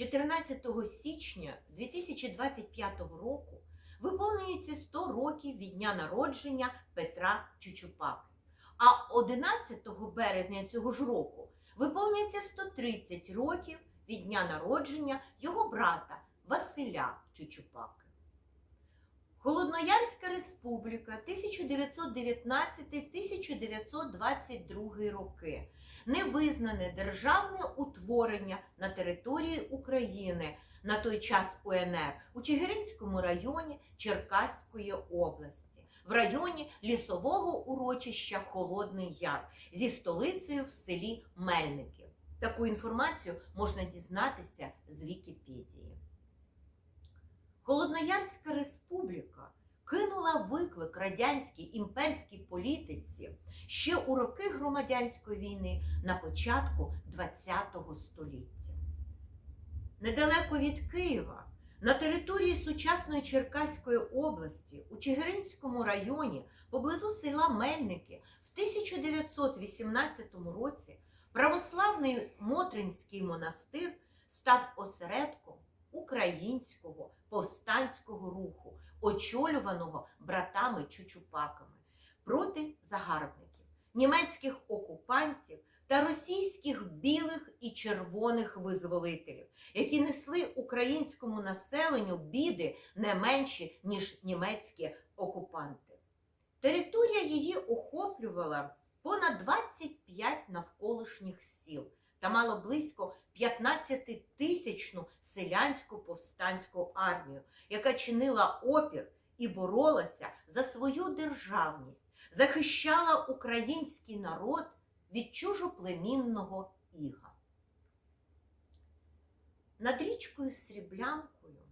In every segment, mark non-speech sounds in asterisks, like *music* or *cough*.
14 січня 2025 року виповнюється 100 років від дня народження Петра Чучупаки. А 11 березня цього ж року виповнюється 130 років від дня народження його брата Василя Чучупаки. Холодноярська республіка 1919-1922 роки невизнане державне утворення на території України на той час УНР у Чигиринському районі Черкаської області, в районі лісового урочища Холодний Яр зі столицею в селі Мельників. Таку інформацію можна дізнатися з Вікіпедії. Холодноярська республіка кинула виклик радянській імперській політиці ще у роки громадянської війни на початку ХХ століття. Недалеко від Києва, на території сучасної Черкаської області, у Чигиринському районі, поблизу села Мельники, в 1918 році православний Мотринський монастир став осередком українського повстанського руху, очолюваного братами Чучупаками проти загарбників, німецьких окупантів та російських білих і червоних визволителів, які несли українському населенню біди не менші, ніж німецькі окупанти. Територія її охоплювала понад 25 навколишніх сіл та мало близько 15-тисячну селянську повстанську армію, яка чинила опір і боролася за свою державність, захищала український народ від чужоплемінного іга. Над річкою Сріблянкою,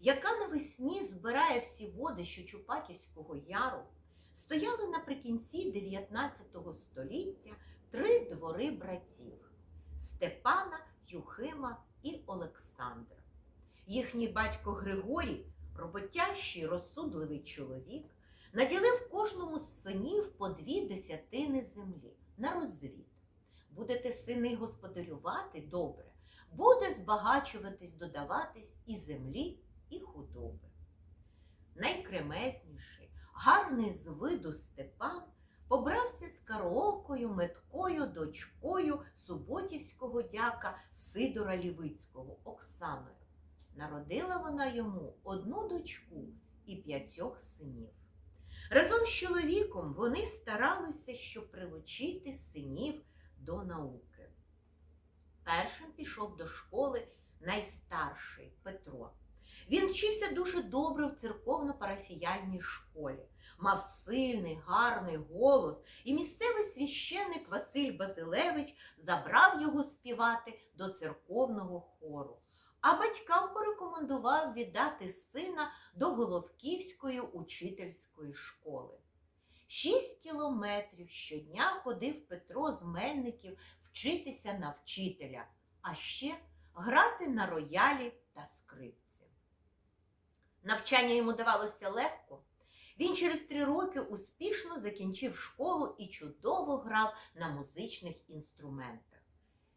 яка навесні збирає всі води Щочупаківського яру, стояли наприкінці 19 століття три двори братів Степана, Юхима і Олександра. Їхній батько Григорій, роботящий, розсудливий чоловік, наділив кожному з синів по дві десятини землі на розвід. Будете сини господарювати добре, буде збагачуватись, додаватись і землі, і худоби. Найкремезніший, гарний з виду Степан побрався з караокою, меткою, дочкою суботівського дяка Сидора Лівицького Оксаною. Народила вона йому одну дочку і п'ятьох синів. Разом з чоловіком вони старалися, щоб прилучити синів до науки. Першим пішов до школи найстарший Петро. Він вчився дуже добре в церковно-парафіяльній школі, мав сильний, гарний голос, і місцевий священник Василь Базилевич забрав його співати до церковного хору. А батькам порекомендував віддати сина до Головківської учительської школи. Шість кілометрів щодня ходив Петро з Мельників вчитися на вчителя, а ще грати на роялі та скрипці. Навчання йому давалося легко. Він через три роки успішно закінчив школу і чудово грав на музичних інструментах.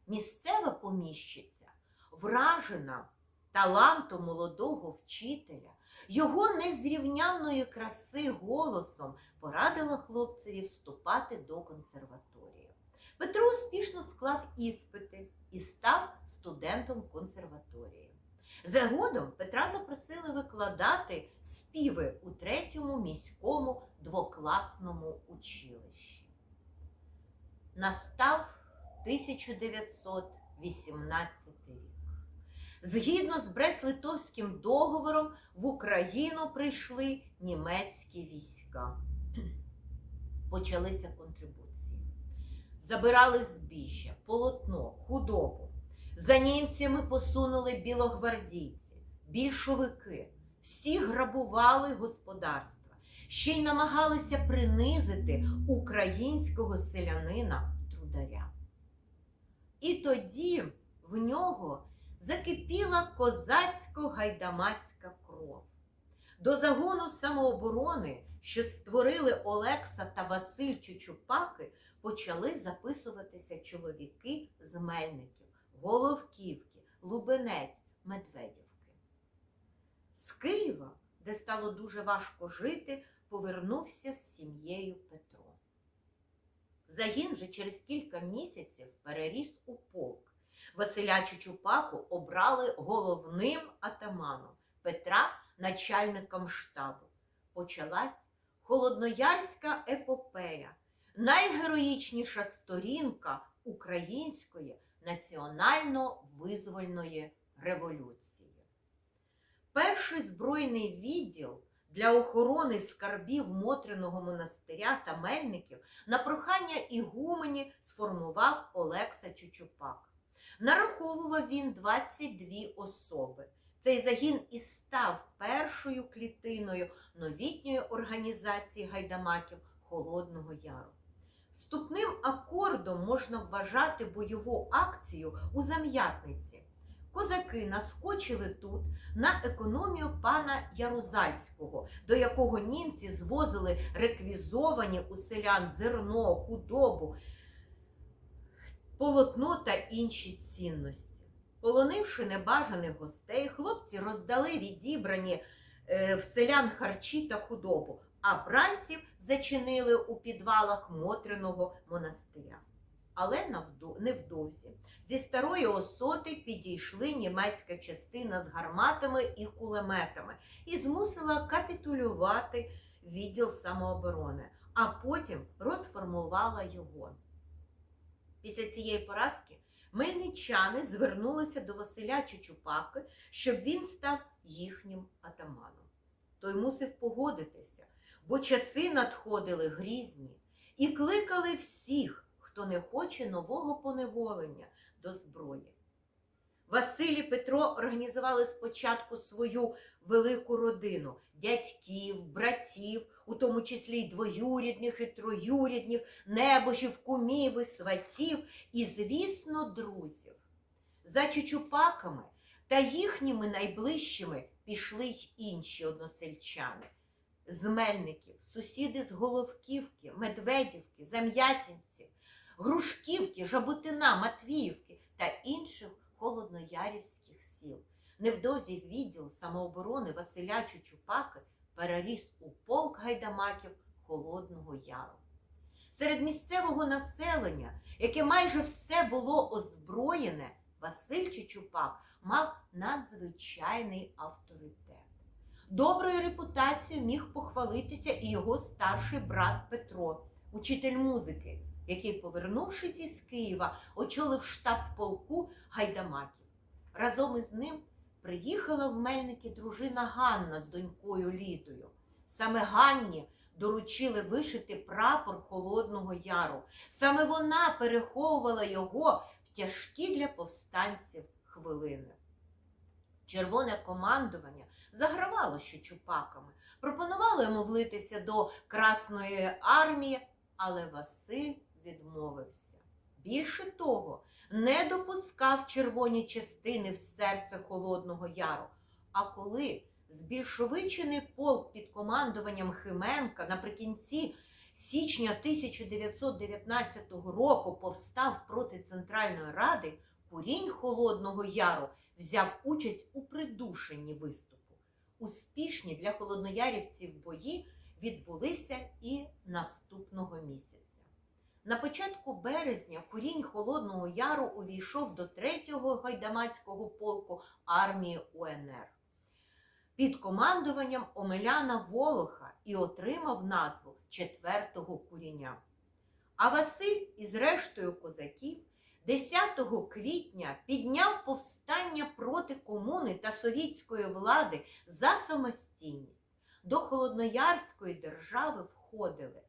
Місцева поміщиця, вражена талантом молодого вчителя, його незрівнянної краси голосом порадила хлопцеві вступати до консерваторії. Петро успішно склав іспити і став студентом консерваторії. Згодом Петра запросили викладати співи у третьому міському двокласному училищі. Настав 1918 рік. Згідно з Брест-Литовським договором в Україну прийшли німецькі війська. *clears throat* Почалися контрибуції. Забирали збіжжя, полотно, худобу. За німцями посунули білогвардійці, більшовики. Всі грабували господарства, ще й намагалися принизити українського селянина трударя. І тоді в нього закипіла козацько-гайдамацька кров. До загону самооборони, що створили Олекса та Василь Чучупаки, почали записуватися чоловіки з Мельників, Головківки, Лубенець, Медведівки. З Києва, де стало дуже важко жити, повернувся з сім'єю Петро. Загін же через кілька місяців переріс у полк. Василя Чучупаку обрали головним атаманом Петра начальником штабу. Почалась холодноярська епопея, найгероїчніша сторінка української національно-визвольної революції. Перший збройний відділ для охорони скарбів Мотриного монастиря та Мельників на прохання ігумені сформував Олекса Чучупак. Нараховував він 22 особи. Цей загін і став першою клітиною новітньої організації гайдамаків Холодного Яру. Акордом можна вважати бойову акцію у Зам'ятниці. Козаки наскочили тут на економію пана Ярузальського, до якого німці звозили реквізовані у селян зерно, худобу, полотно та інші цінності. Полонивши небажаних гостей, хлопці роздали відібрані е, в селян харчі та худобу, а бранців зачинили у підвалах Мотриного монастиря. Але невдовзі зі старої осоти підійшли німецька частина з гарматами і кулеметами і змусила капітулювати відділ самооборони, а потім розформувала його. Після цієї поразки мельничани звернулися до Василя Чучупаки, щоб він став їхнім атаманом. Той мусив погодитися, бо часи надходили грізні і кликали всіх, хто не хоче нового поневолення до зброї. Василь і Петро організували спочатку свою велику родину дядьків, братів, у тому числі й двоюрідних і троюрідних, небожів, кумів і сватів і, звісно, друзів. За чучупаками та їхніми найближчими пішли й інші односельчани. З Мельників, сусіди з Головківки, Медведівки, Зам'ятінці, Грушківки, Жаботина, Матвіївки та інших холодноярівських сіл. Невдовзі відділ самооборони Василя Чучупаки переріс у полк гайдамаків Холодного Яру. Серед місцевого населення, яке майже все було озброєне, Василь Чучупак мав надзвичайний авторитет. Доброю репутацією міг похвалитися і його старший брат Петро, учитель музики, який, повернувшись із Києва, очолив штаб полку гайдамаків. Разом із ним приїхала в Мельники дружина Ганна з донькою Лідою. Саме Ганні доручили вишити прапор Холодного Яру. Саме вона переховувала його в тяжкі для повстанців хвилини. Червоне командування загравало що чупаками, пропонувало йому влитися до Красної армії, але Василь відмовився. Більше того, не допускав червоні частини в серце Холодного Яру. А коли збільшовичений полк під командуванням Хименка наприкінці січня 1919 року повстав проти Центральної Ради, курінь Холодного Яру взяв участь у придушенні виступу. Успішні для холодноярівців бої відбулися і наступного місяця. На початку березня курінь Холодного Яру увійшов до 3-го гайдамацького полку армії УНР під командуванням Омеляна Волоха і отримав назву 4-го куріння. А Василь із рештою козаків 10 квітня підняв повстання проти комуни та совітської влади за самостійність. До Холодноярської держави входили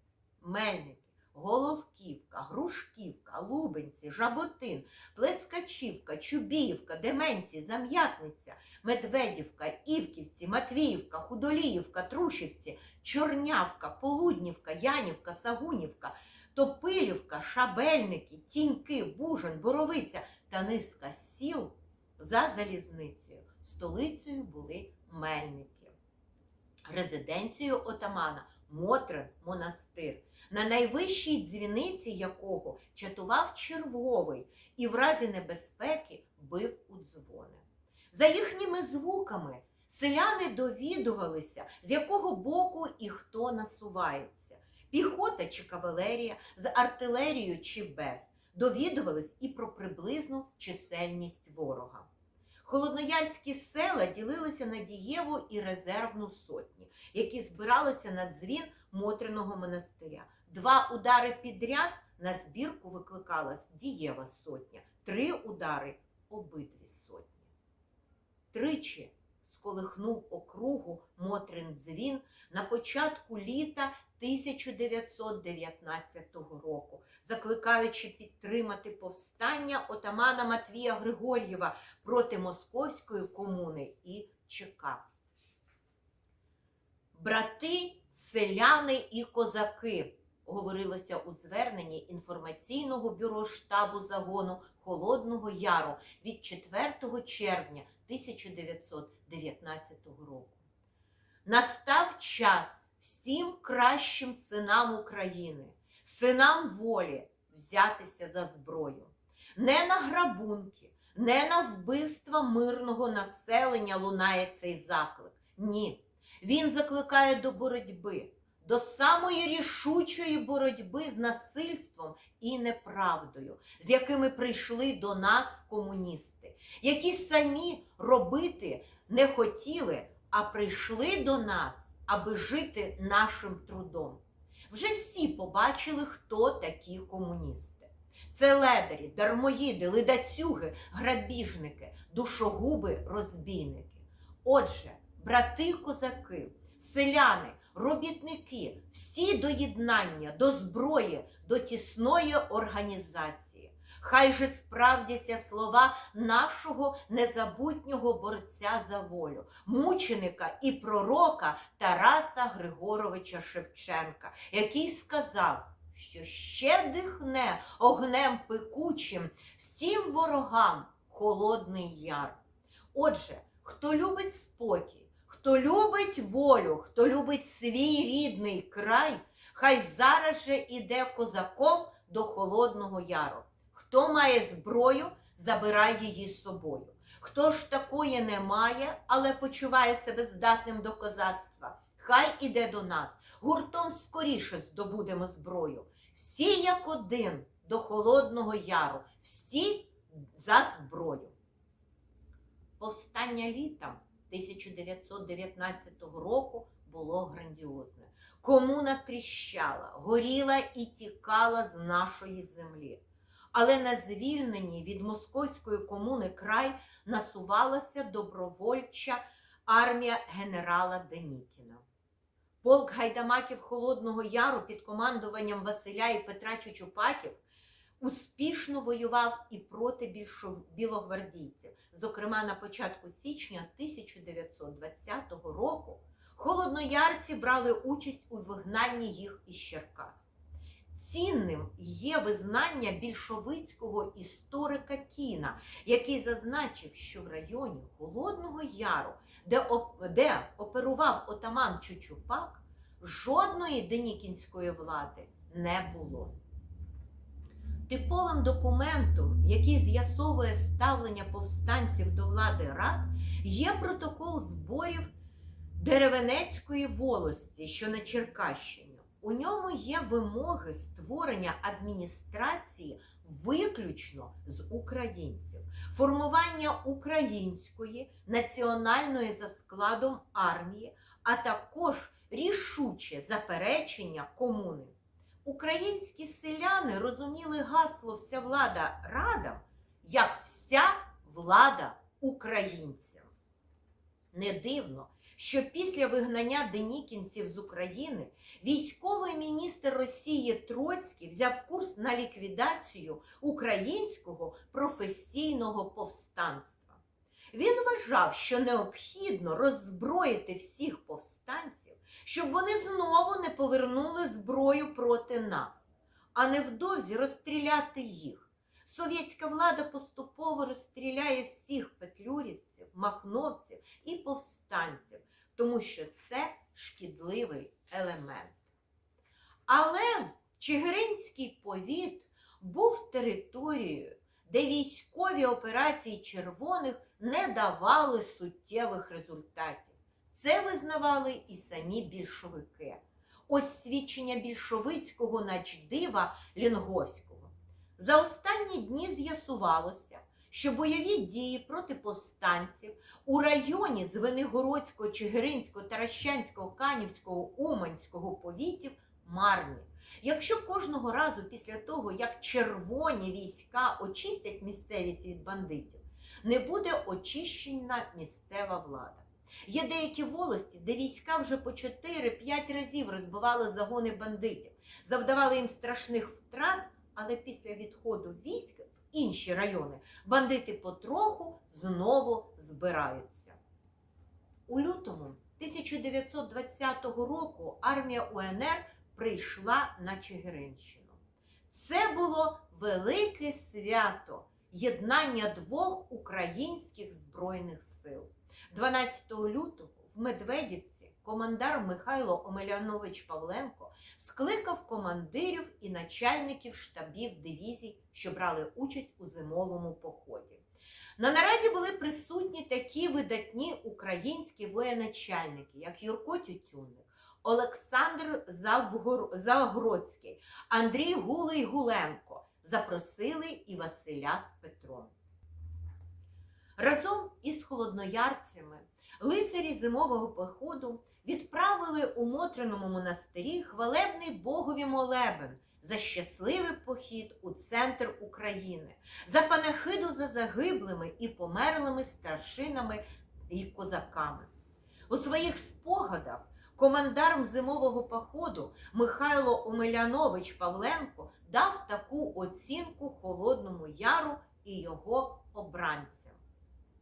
Мельники, Головківка, Грушківка, Лубенці, Жаботин, Плескачівка, Чубіївка, Деменці, Зам'ятниця, Медведівка, Івківці, Матвіївка, Худоліївка, Трушівці, Чорнявка, Полуднівка, Янівка, Сагунівка, Топилівка, Шабельники, Тіньки, Бужин, Боровиця та низка сіл за залізницею. Столицею були Мельники. Резиденцією отамана Мотрин монастир, на найвищій дзвіниці якого чатував червовий і в разі небезпеки бив у дзвони. За їхніми звуками Селяни довідувалися, з якого боку і хто насувається. Піхота чи кавалерія, з артилерією чи без. Довідувались і про приблизну чисельність ворога. Холодноярські села ділилися на дієву і резервну сотні, які збиралися на дзвін Мотриного монастиря. Два удари підряд на збірку викликалась дієва сотня, три удари обидві сотні. Тричі сколихнув округу Мотрин дзвін на початку літа 1919 року, закликаючи підтримати повстання отамана Матвія Григор'єва проти Московської комуни і ЧК. Брати, селяни і козаки, говорилося у зверненні інформаційного бюро штабу загону Холодного Яру від 4 червня 1919 року. Настав час всім кращим синам України, синам волі взятися за зброю. Не на грабунки, не на вбивства мирного населення лунає цей заклик. Ні. Він закликає до боротьби, до самої рішучої боротьби з насильством і неправдою, з якими прийшли до нас комуністи, які самі робити не хотіли, а прийшли до нас, аби жити нашим трудом. Вже всі побачили, хто такі комуністи. Це ледарі, дармоїди, ледацюги, грабіжники, душогуби, розбійники. Отже, брати козаки, селяни, робітники, всі до єднання, до зброї, до тісної організації. Хай же справдяться слова нашого незабутнього борця за волю, мученика і пророка Тараса Григоровича Шевченка, який сказав, що ще дихне огнем пекучим всім ворогам холодний яр. Отже, хто любить спокій, хто любить волю, хто любить свій рідний край, хай зараз же іде козаком до Холодного Яру. Хто має зброю, забирай її з собою. Хто ж такої не має, але почуває себе здатним до козацтва, хай іде до нас. Гуртом скоріше здобудемо зброю. Всі як один до Холодного Яру, всі за зброю. Повстання літом 1919 року було грандіозне. Комуна тріщала, горіла і тікала з нашої землі. Але на звільненні від московської комуни край насувалася добровольча армія генерала Денікіна. Полк гайдамаків Холодного Яру під командуванням Василя і Петра Чучупаків успішно воював і проти білогвардійців. Зокрема, на початку січня 1920 року холодноярці брали участь у вигнанні їх із Черкас. Цінним є визнання більшовицького історика Кіна, який зазначив, що в районі Холодного Яру, де, де оперував отаман Чучупак, жодної денікінської влади не було. Типовим документом, який з'ясовує ставлення повстанців до влади рад, є протокол зборів Деревенецької волості, що на Черкащині. У ньому є вимоги створення адміністрації виключно з українців, формування української національної за складом армії, а також рішуче заперечення комуни. Українські селяни розуміли гасло вся влада радам як вся влада українцям. Не дивно, що після вигнання денікінців з України військовий міністр Росії Троцький взяв курс на ліквідацію українського професійного повстанства. Він вважав, що необхідно роззброїти всіх повстанців, щоб вони знову не повернули зброю проти нас, а невдовзі розстріляти їх. Совєтська влада поступово розстріляє всіх петлюрівців, махновців і повстанців, тому що це шкідливий елемент. Але Чигиринський повіт був територією, де військові операції червоних не давали суттєвих результатів. Це визнавали і самі більшовики. Ось свідчення більшовицького начдива Лінговського. За останні дні з'ясувалося, що бойові дії проти повстанців у районі Звенигородського, Чигиринського, Таращанського, Канівського, Уманського повітів марні. Якщо кожного разу після того, як червоні війська очистять місцевість від бандитів, не буде очищена місцева влада. Є деякі волості, де війська вже по 4-5 разів розбивали загони бандитів, завдавали їм страшних втрат, але після відходу військ в інші райони бандити потроху знову збираються. У лютому 1920 року армія УНР прийшла на Чигиринщину. Це було велике свято єднання двох українських збройних сил. 12 лютого в Медведівці командар Михайло Омелянович Павленко скликав командирів і начальників штабів дивізій, що брали участь у зимовому поході. На нараді були присутні такі видатні українські воєначальники, як Юрко Тютюнник, Олександр Завгор... Завгородський, Андрій Гулий Гуленко. Запросили і Василя з Петром. Разом із холодноярцями лицарі зимового походу відправили у Мотриному монастирі хвалебний богові молебен за щасливий похід у центр України, за панахиду за загиблими і померлими старшинами і козаками. У своїх спогадах командарм зимового походу Михайло Омелянович Павленко дав таку оцінку Холодному Яру і його обранцям.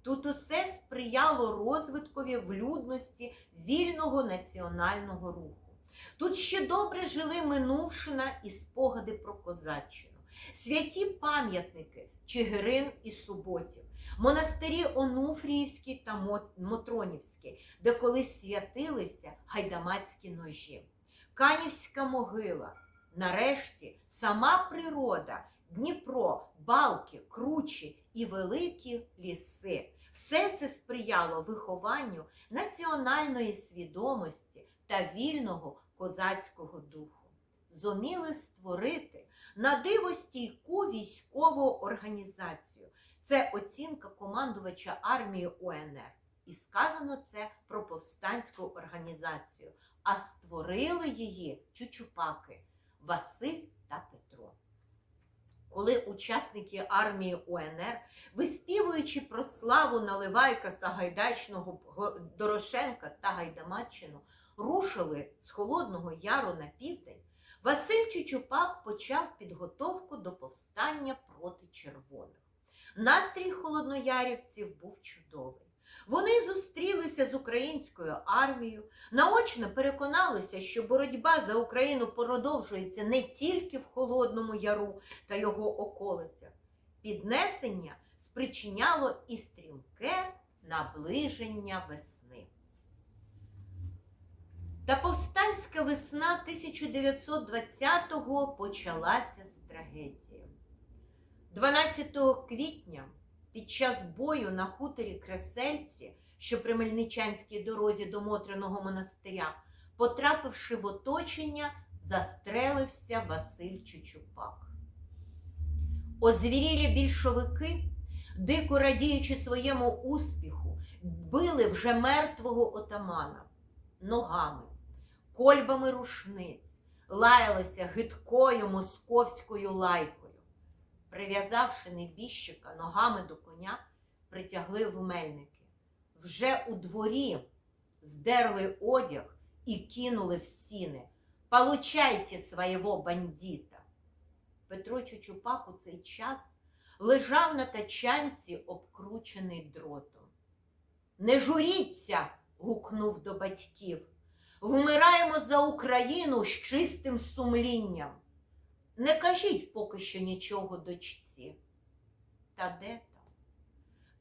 Тут усе сприяло розвиткові влюдності вільного національного руху. Тут ще добре жили минувшина і спогади про козаччину, святі пам'ятники Чигирин і Суботів, монастирі Онуфріївські та Мо- Мотронівські, де колись святилися гайдамацькі ножі, Канівська могила, нарешті сама природа, Дніпро, балки, кручі і великі ліси. Все це сприяло вихованню національної свідомості та вільного козацького духу. Зуміли створити на диво стійку військову організацію. Це оцінка командувача армії УНР. І сказано це про повстанську організацію. А створили її чучупаки Василь та Петро. Коли учасники армії УНР, виспівуючи про славу Наливайка Сагайдачного Дорошенка та Гайдамаччину, рушили з Холодного Яру на південь, Василь Чучупак почав підготовку до повстання проти червоних. Настрій холодноярівців був чудовий. Вони зустрілися з українською армією, наочно переконалися, що боротьба за Україну продовжується не тільки в Холодному Яру та його околицях. Піднесення спричиняло і стрімке наближення весни. Та повстанська весна 1920-го почалася з трагедії. 12 квітня під час бою на хуторі Кресельці, що при Мельничанській дорозі до Мотриного монастиря, потрапивши в оточення, застрелився Василь Чучупак. Озвірілі більшовики, дико радіючи своєму успіху, били вже мертвого отамана ногами, кольбами рушниць, лаялися гидкою московською лайкою. Прив'язавши небіжчика ногами до коня, притягли в мельники. Вже у дворі здерли одяг і кинули в сіни. Получайте своєго бандита. Петро Чучупак у цей час лежав на тачанці, обкручений дротом. Не журіться, гукнув до батьків. Вмираємо за Україну з чистим сумлінням. Не кажіть поки що нічого дочці. Та де там?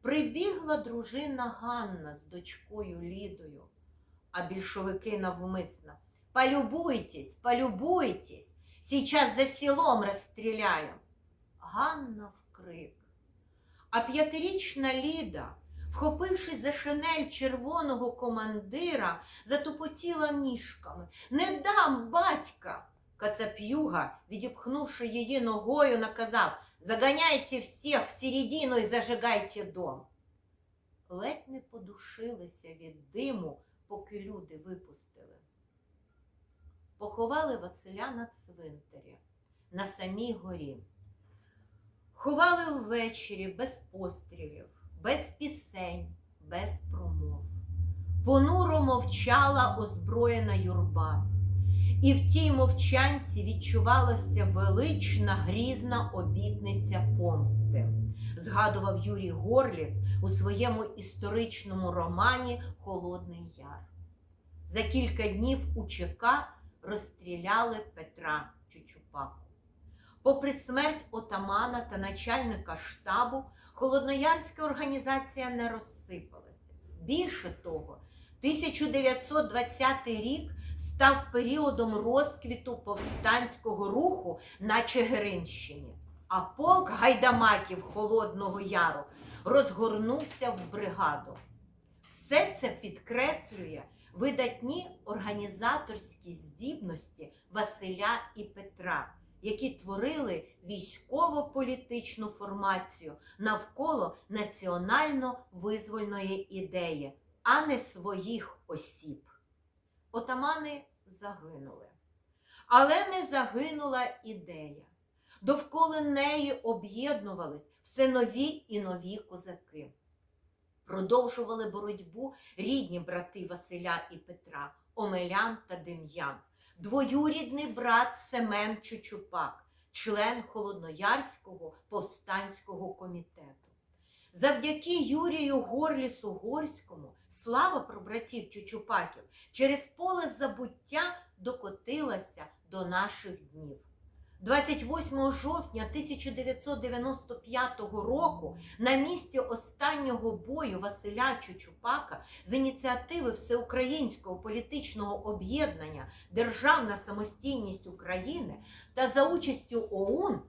Прибігла дружина Ганна з дочкою Лідою, а більшовики навмисно. Полюбуйтесь, полюбуйтесь, сейчас за селом розстріляємо. Ганна вкрик. А п'ятирічна Ліда, вхопившись за шинель червоного командира, затопотіла ніжками. Не дам, батька. Кацап'юга, відіпхнувши її ногою, наказав Заганяйте всіх в середину і зажигайте дом. Ледь не подушилися від диму, поки люди випустили. Поховали Василя на цвинтарі, на самій горі. Ховали ввечері без пострілів, без пісень, без промов. Понуро мовчала озброєна юрба. І в тій мовчанці відчувалася велична грізна обітниця помсти, згадував Юрій Горліс у своєму історичному романі Холодний Яр. За кілька днів у ЧК розстріляли Петра Чучупаку. Попри смерть отамана та начальника штабу, холодноярська організація не розсипалася. Більше того, 1920 рік став періодом розквіту повстанського руху на Чигиринщині, а полк гайдамаків Холодного Яру розгорнувся в бригаду. Все це підкреслює видатні організаторські здібності Василя і Петра, які творили військово-політичну формацію навколо національно-визвольної ідеї, а не своїх осіб. Отамани загинули. Але не загинула ідея. Довкола неї об'єднувались все нові і нові козаки. Продовжували боротьбу рідні брати Василя і Петра, Омелян та Дем'ян, двоюрідний брат Семен Чучупак, член Холодноярського повстанського комітету. Завдяки Юрію Горлісу Горському слава про братів Чучупаків через поле забуття докотилася до наших днів. 28 жовтня 1995 року на місці останнього бою Василя Чучупака з ініціативи Всеукраїнського політичного об'єднання Державна самостійність України та за участю ОУН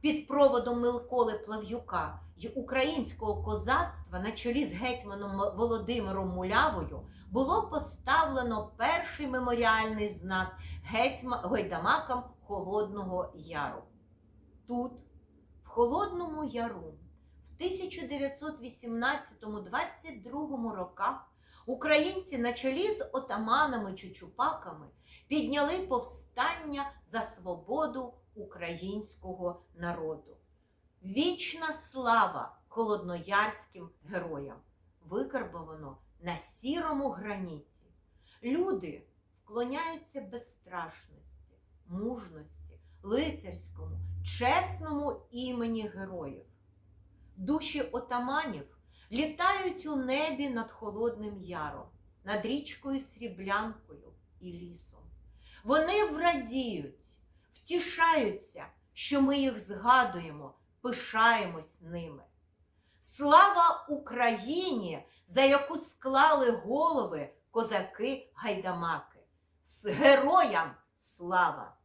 під проводом Миколи Плав'юка й українського козацтва на чолі з гетьманом Володимиром Мулявою було поставлено перший меморіальний знак гетьма гайдамакам Холодного Яру. Тут, в Холодному Яру, в 1918-22 роках українці на чолі з отаманами Чучупаками підняли повстання за свободу українського народу. Вічна слава холодноярським героям викарбовано на сірому граніті. Люди вклоняються безстрашності, мужності, лицарському, чесному імені героїв. Душі отаманів літають у небі над Холодним Яром, над річкою Сріблянкою і лісом. Вони врадіють, втішаються, що ми їх згадуємо, пишаємось ними. Слава Україні, за яку склали голови козаки гайдамаки! З героям слава!